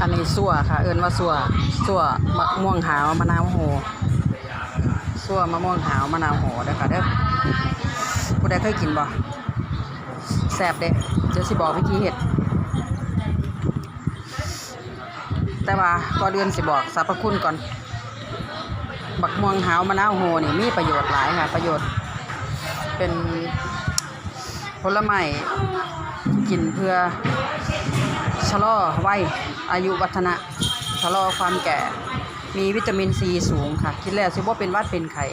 อันนี้สัวค่ะ เอิ้นว่าสัวสัวมะม่วงหาวมะนาวโหสัวมะม่วงหาวมะนาวโหเด้อค่ะเด้อผู้ใดเคยกินบ่แซ่บเด้เดี๋ยวสิบอกวิธีเฮ็ดแต่ว่าก่อนอื่นสิบอกสรรพคุณก่อน บักม่วงหาวมะนาวโหนี่มีประโยชน์หลายค่ะ ประโยชน์ เป็นผลไม้กินเพื่อะลอวัยอายุวัฒนะชะลอความแก่ มีวิตามินซีสูงค่ะ คิดแล้วสิบ่เป็นวัดเป็นไข้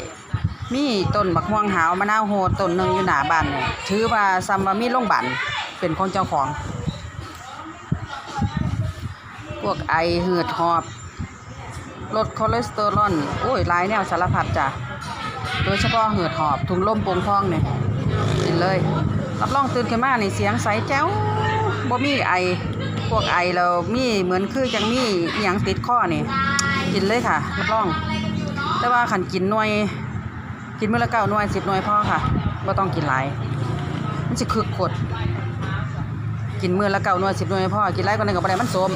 มีต้นบักม่วงหาวมะนาวโหต้นหนึ่งอยู่หน้าบ้านนี่ถือว่าซัมว่ามีโรงบาลเป็นของเจ้าของ พวกไอหืดหอบลดคอเลสเตอรอลโอ้ยลายแนวสารพัดจ้ะโดยเฉพาะหืดหอบถุงลมโป่งพองเนี่ยกินเลย รับรองตื่นขึ้นมาในเสียงใสแจ้วบ่มีไอ วกไอเรามีเหมือนคือจังมีอหยังติดคอนี่กินเลยค่ะรับรอง แต่ว่าขันกินหน่วย กินมื้อละเก้าหน่วยสิบหน่วยพ่อค่ะบ่ต้องกินหลายมันสิคึกขดกินมื้อละเก้าหน่วยสิบหน่วยพ่อกินหลายกว่านั้นก็บ่ได้มันสม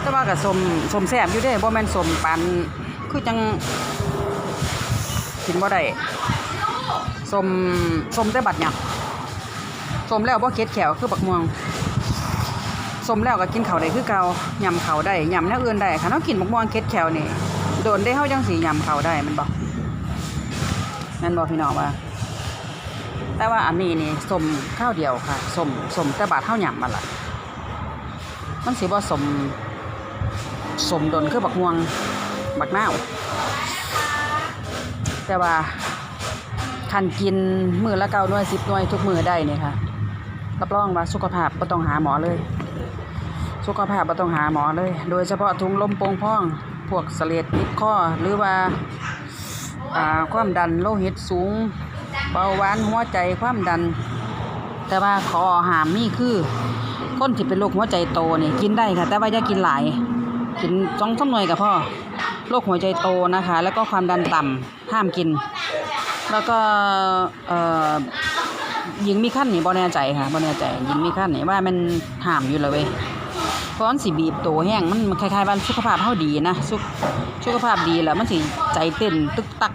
แต่ว่าก็สมสมแซ่บอยู่เด้บ่แม่นสมปานคือจังกินบ่ได้สมสมแต่บัดเนี่ยสมแล้วบ่เค็ดแขวคือบักม่วง สมแล้วก็กินเขาได้คือเก่ายำเขาได้ยำแนวอื่นได้คันเฮากินบักม่วงเค็ดแขวนี่โดนได้เฮาจังสิยำเขาได้มันบ่แม่นบ่พี่น้องว่า แต่ว่าอันนี้นี่สมข้าวเดียวค่ะสมสมแต่บาดเฮาหยำมาละมันสิบ่สมสมดนคือบักม่วงบักนาแต่ว่าคันกินมือละเก้าหน่วยสิบหน่วยทุกมือได้เนี่ยค่ะรับรองว่าสุขภาพบ่ต้องหาหมอเลย สุขภาพบ่ต้องหาหมอเลย โดยเฉพาะถุงลมโป่งพอง พวกเสลดติดข้อหรือว่าความดันโลหิตสูง เบาหวานหัวใจความดัน แต่ว่าขอหามนี่คือคนที่เป็นโรคหัวใจโตนี่กินได้ค่ะ แต่ว่าอย่ากินหลาย กินสองสมหน่วยกับพ่อโรคหัวใจโตนะคะ แล้วก็ความดันต่ำห้ามกิน แล้วก็เอ่อหญิงมีขั้นนี่บ่แน่ใจค่ะบ่แน่ใจหญิงมีขั้นนี่ว่ามันห้ามอยู่เลยเว้ย เพราะมันสิบีบโตแห้งมันคล้ายๆว่าสุขภาพเฮาดีนะสุขสุขภาพดีแล้วมันสิใจเต้นตึกตัก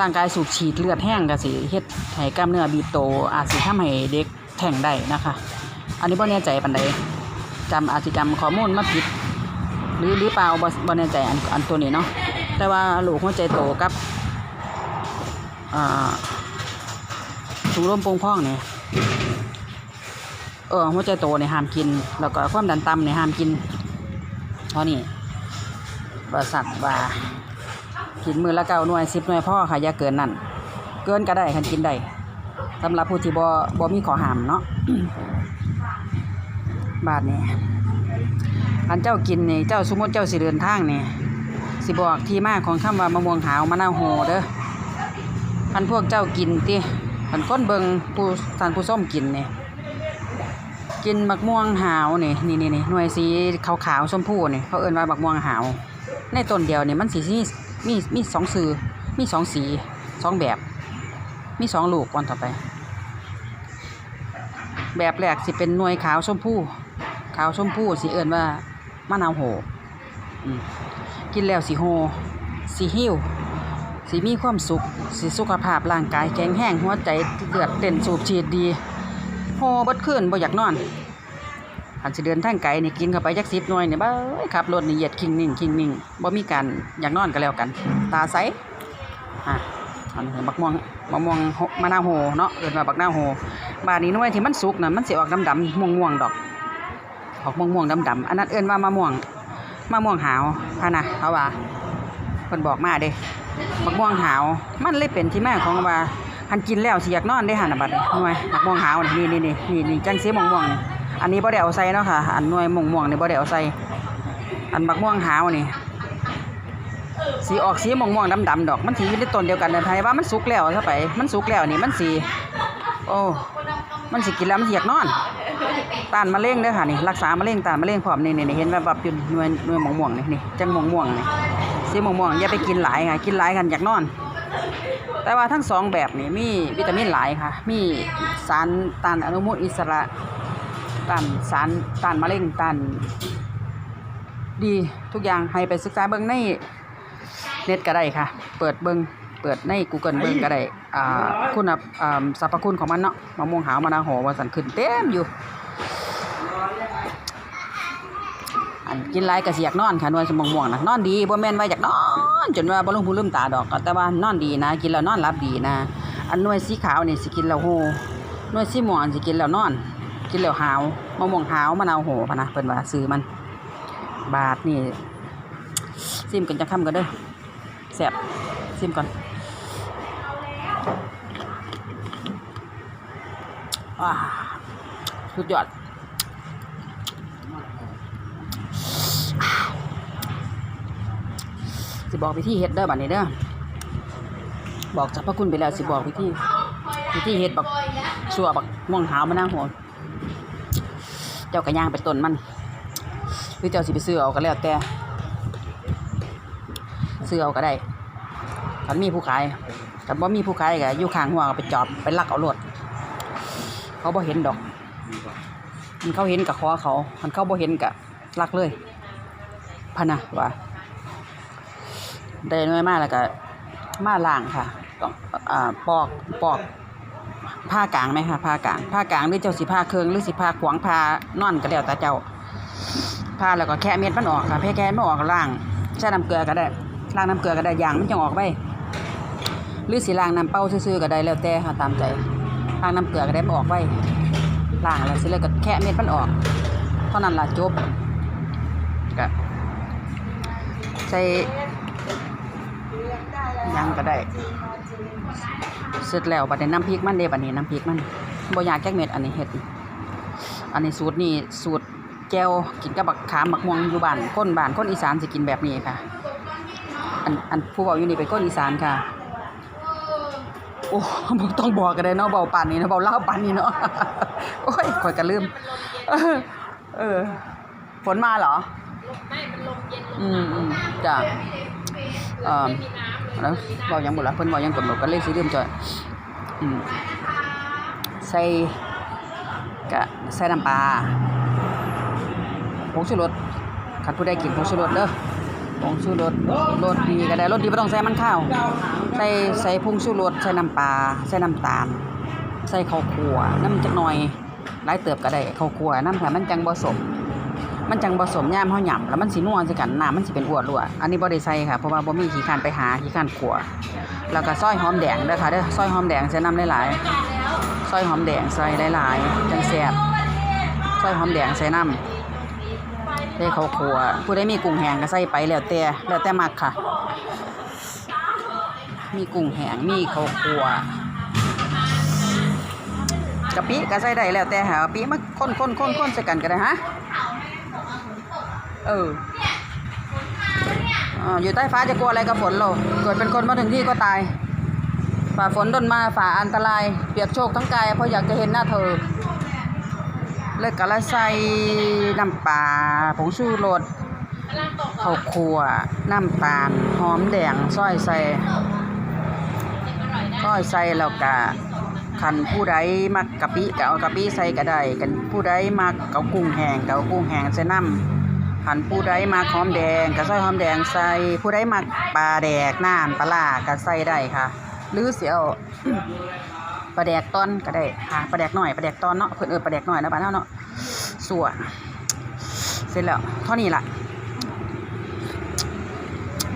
ร่างกายสูบฉีดเลือดแห้งก็สิเฮ็ดให้กล้ามเนื้อบีบโต อาจสิทำให้เด็กแท้งได้นะคะ อันนี้บ่แน่ใจปานใดจำอาจสิจำข้อมูลมาผิด หรือหรือเปล่าบ่บ่แน่ใจอันอันตัวนี้เนาะแต่ว่าลูกหัวใจโตกับอ่าถุงลมโปงพองเนี่ย ออหัวใจโตเนี่ยห้ามกิน แล้วก็ความดันต่ำเนี่ยห้ามกินเพราะนี่บริษัทว่ากินมือละเก้าหน่วยสิบหน่วยพ่อค่ะอย่าเกินนั่นเกินก็ได้คันกินได้สำหรับผู้ที่บ่บ่มีขอห้ามเนาะบาทนี่อันเจ้ากินนี่เจ้าสมมติเจ้าสิเดินทางนี่สิบอกที่มาของคำว่ามะม่วงหาวมะนาวโหเด้ออันพวกเจ้ากินติอันก้นเบิงผู้ทานผู้ส้มกินนี่ กินมะม่วงหาวนี่นี่นี่นี่หน่วยสีขาวขาวๆชมพูนี่เขาเอิ้นว่าบักม่วงหาว ในต้นเดียวนี่มันสีมีมีมีสองสื่อมีสองสีสองแบบ มีสองลูกก่อนต่อไป แบบแรกสิเป็นหน่วยขาวชมพูขาวชมพูสีเอิ่นว่ามะนาวโหกินแล้วสีโหสีหิวสีมีความสุขสีสุขภาพร่างกายแข็งแรงหัวใจเลือดเต้นสูบฉีดดี โหบดขึ้นบ่อยากนอนอันสิเดินทางไกลนี่กินเข้าไปจักสิบหน่วยนี่บ้าขับรถนี่เหยียดคิงนิ่งคิงนิ่งบ่มีการอยากนอนก็แล้วกัน ตาใสอะอันนี้บักม่วงมะม่วงมะนาวโหเนาะเอิ้นว่าบักนาวโหบาดนี้หน่วยที่มันสุกน่ะมันสิออกดำๆม่วงๆดอกออกม่วงม่วงดำดำๆอันนั้นเอิ้นว่ามะม่วงมะม่วงหาวพะนะเขาว่าเพิ่นบอกมาเด้มะม่วงหาวมันเลยเป็นที่มาของว่า หันกินแล้วสิอยากนอนได้หันบัดนี้หน่วยมะม่วงหาวนี่นี่นี่นี่นี่จังสีม่วงม่วงนี่อันนี้บ่ได้เอาใส่เนาะค่ะ อันหน่วยม่วงม่วงนี่บ่ได้เอาใส่อันมะม่วงหาวนี่สีออกสีม่วงม่วงดำดำดอก มันสีอยู่ในต้นเดียวกันเลยไผว่ามันสุกแล้วซะไป มันสุกแล้วนี่มันสีโอ้มันสิกินแล้วมันสิอยากนอนต้านมะเร็งเด้อค่ะนี่รักษามะเร็งต้านมะเร็งพร้อมนี่นี่นี่เห็นว่าแบบอยู่หน่วยหน่วยม่วงม่วงนี่นี่จังม่วงม่วงนี่สีม่วงม่วงอย่าไปกินหลายค่ะกินหลายกันอยากนอน แต่ว่าทั้งสองแบบนี่มีวิตามินหลายค่ะ มีสารต้านอนุมูลอิสระต้านสารต้านมะเร็งต้านดีทุกอย่างให้ไปศึกษาเบิ่งในเน็ตก็ได้ค่ะ เปิดเบิ่งเปิดใน Google เบิ่งก็ได้อ่าคุณอ่าสรรพคุณของมันเนาะมะม่วงหาวมะนาวโหว่าสันขึ้นเต็มอยู่ อันกินหลายก็สิอยกนอนค่ะนวยสมองม่วงนะนอนดีบ่แม่นว่าอยากนอน จนว่าบ่ลงหูลืมตาดอกก็แต่ว่านอนดีนะ กินแล้วนอนหลับดีนะ อันหน่วยสีขาวนี่สิกินแล้วโหหน่วยสีม่วงสิกินแล้วนอน กินแล้วหาวมะม่วงหาวมะนาวโหพะนะเพิ่นว่าซื้อมัน บาทนี่ซิมกันจะค่ำกันเด้อแซ่บซิมก่อนว้าสุดยอด สิบอกวิธีเฮ็ดเด้อบัดนี้เด้อบอกสรรพคุณไปแล้วสิบอกวิธีวิธีเฮ็ดบักชัวบักม่วงหาวมะนาวโหเจ้ากระย่างไปต้นมันหรือเจ้าสิไปซื้อเอาก็แล้วแต่ซื้อเอาก็ได้คันมีผู้ขายคันบ่มีผู้ขายก็อยู่ข้างหัวไปจอบไปลักเอาโลดเขาบ่เห็นดอกมันเขาเห็นก็ขอเขา มันเขาบ่เห็นก็ลักเลยพะนะว่า ได้น้อยมากแล้วก็มาล้างค่ะต้องอ่าปอกปอกผ้ากลางไหมคะผ้ากลางผ้ากลางหรือเจ้าสิผ้าเคืองหรือสิผ้าขวางผ้านอนก็แล้วแต่เจ้าผ่าแล้วก็แค่เม็ดมันออกค่ะแค่แค่ไม่ออกล้างใช้น้ำเกลือก็ได้ล้างน้ำเกลือก็ได้ยางมันจะออกไปหรือสีล้างน้ำเป้าซื่อๆก็ได้แล้วแต่ค่ะตามใจล้างน้ำเกลือก็ได้มันออกไปล้างแล้วสิเลยก็แค่เม็ดมันออกเท่านั้นล่ะจบก็ใส่ ยังก็ได้ เสร็จแล้วบัดนี้น้ำพริกมันเด้บัดนี้น้ำพริกมันบ่อยากแก้เม็ดอันนี้เฮ็ด อันนี้สูตรนี่สูตรแก้วกินกับบักขามบักม่วงอยู่บ้านคนบ้านคนอีสานสิกินแบบนี้ค่ะ อันอันผู้เว้าอยู่นี่เป็นคนอีสานค่ะ โอ้บ่ต้องบอกกันเลยเนาะเบาปานนี้เนาะเบาเล่าปานนี้เนาะโอ้ยข่อยก็ลืมเออเออฝนมาเหรอไม่มันลมเย็นลมอืมอืมจ้ะเอ่อ แล้วเบายังบ่ล่ะเพิ่นเว้ายังกำหนดก็เลยสิลืมจ้ะอืมใส่กะใส่น้ำปลาผงชูรสคันผู้ใดกินผงชูรสเด้อผงชูรสรสดีก็ได้รสดีบ่ต้องใส่มันข้าวใส่ใส่ผงชูรสใส่น้ำปลาใส่น้ำตาล ใส่ข้าวคั่วน้ำจักหน่อยหลายเติบก็ได้ข้าวคั่วน้ำค่ะมันจังบ่สม มันจังผสมย่ามเฮาหย่ำแล้วมันสินัวสิกันน้ำมันสิเป็นอ้วนรั่วอันนี้บ่ได้ใส่ค่ะเพราะว่าบ่มีขี้คานไปหาขี้คานขัวแล้วก็ซอยหอมแดงเด้อค่ะเด้อซอยหอมแดงใส่น้ำหลายๆซอยหอมแดงใส่หลายๆจังแซ่บซอยหอมแดงใส่น้ำได้ข้าวขัวผู้ใดมีกุ้งแห้งก็ใส่ไปแล้วแต่แล้วแต่มักค่ะ มีกุ้งแห้งมีข้าวขัวกะปิก็ใส่ได้แล้วแต่หาปิมาคนๆๆๆใส่กันก็ได้ฮะ เอออ่าอยู่ใต้ฟ้าจะกลัวอะไรกับฝนเราเกิดเป็นคนมาถึงที่ก็ตาย ฝ่าฝนดนมาฝ่าอันตราย เปียกโชคทั้งกายเพราะอยากจะเห็นหน้าเธอ เลิกกะละใส่น้ำปลาผงชูรสข้าวคั่วน้ำตาล หอมแดงซอยใส่ซอยใส่แล้วก็คันผู้ใดมักกะปิก็เอากะปิใส่ก็ได้กันผู้ใดมักเอากุ้งแห้งก็เอากุ้งแห้งใส่น้ำ หันผู้ใดมักหอมแดงก็ใส่หอมแดงใส่ผู้ใดมักปลาแดกน้ำปลาร้าก็ใส่ได้ค่ะ หรือเสียวปลาแดกตอนก็ได้ค่ะปลาแดกหน่อยปลาแดกตอนเนาะเพิ่อนเอิ้นปลาแดกหน่อยนะบ้านเฮาเนาะสัวนเสร็จแล้วเท่านี้ล่ะ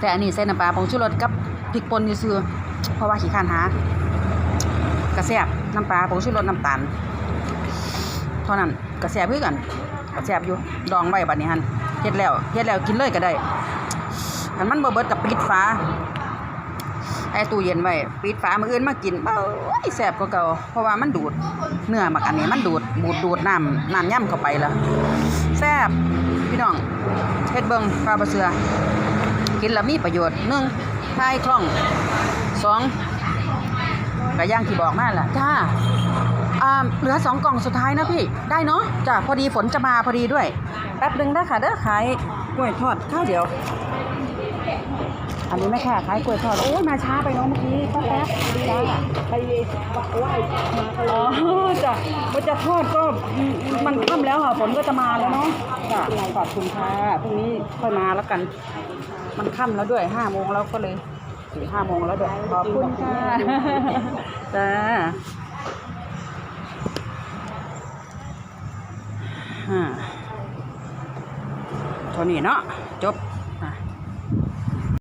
แต่อันนี้ใส่น้ำปลาผงชูรสกับพริกป่นซื่อเพราะว่าขี้ข้านหากระแซบน้ำปลาผงชูรสน้ำตาลเท่านั้นกระแซ่บคือกันก็แซบอยู่ดองไว้บัดนี้หั่น เฮ็ดแล้วเฮ็ดแล้วกินเลยก็ได้คันมันบ่เบิดก็ปิดฝาไอ้ตู้เย็นไว้ปิดฝามืออื่นมากินเอ้ยแซ่บกว่าเก่าเพราะว่ามันดูดเนื้อมักอันนี้มันดูดบูดดูดน้ำน้ำย่ำเข้าไปแล้วแซ่บพี่น้องเฮ็ดเบิ่งฟ้าบ่เสือกินแล้วมีประโยชน์หนึ่งทายคล่องสองก็อย่างที่บอกมาแหละจ้า เหลือสองกล่องสุดท้ายนะพี่ ได้เนาะจ้ะพอดีฝนจะมาพอดีด้วย แป๊บหนึ่งได้ค่ะเด้อขายกล้วยทอดข้าวเดียว อันนี้แม่ค่ะขายกล้วยทอด โอ้ยมาช้าไปเน้องเมื่อกี้แป๊บแป๊บจ้าไปไหว้มาก็เลอ๋อจ้ะมันจะทอดก็มันค่ำแล้วค่ะฝนก็จะมาแล้วเนาะจ้ะขอบคุณค่ะพรุ่งนี้ค่อยมาแล้วกัน มันค่ำแล้วด้วยห้าโมงแล้วก็เลยสี่ห้าโมงแล้วด้วยขอบคุณค่ะจ้าอ่าเท่านี้เนาะจบ